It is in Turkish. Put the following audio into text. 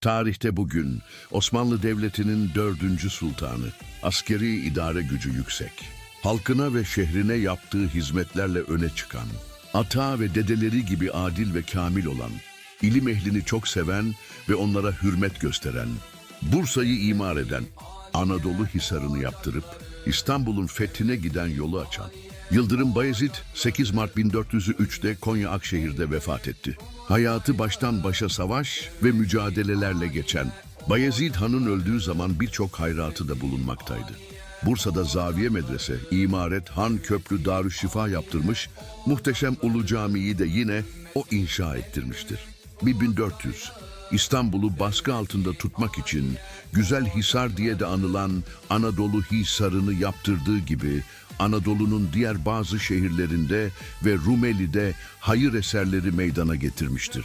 Tarihte bugün Osmanlı Devleti'nin dördüncü sultanı, askeri idare gücü yüksek, halkına ve şehrine yaptığı hizmetlerle öne çıkan, ata ve dedeleri gibi adil ve kamil olan, ilim ehlini çok seven ve onlara hürmet gösteren, Bursa'yı imar eden, Anadolu Hisarı'nı yaptırıp İstanbul'un fethine giden yolu açan, Yıldırım Bayezid 8 Mart 1403'te Konya Akşehir'de vefat etti. Hayatı baştan başa savaş ve mücadelelerle geçen Bayezid Han'ın öldüğü zaman birçok hayratı da bulunmaktaydı. Bursa'da Zaviye Medrese, İmaret, Han Köprü Darüşşifa yaptırmış, muhteşem Ulu Camii'yi de yine o inşa ettirmiştir. 1400 İstanbul'u baskı altında tutmak için Güzel Hisar diye de anılan Anadolu Hisarı'nı yaptırdığı gibi Anadolu'nun diğer bazı şehirlerinde ve Rumeli'de hayır eserleri meydana getirmiştir.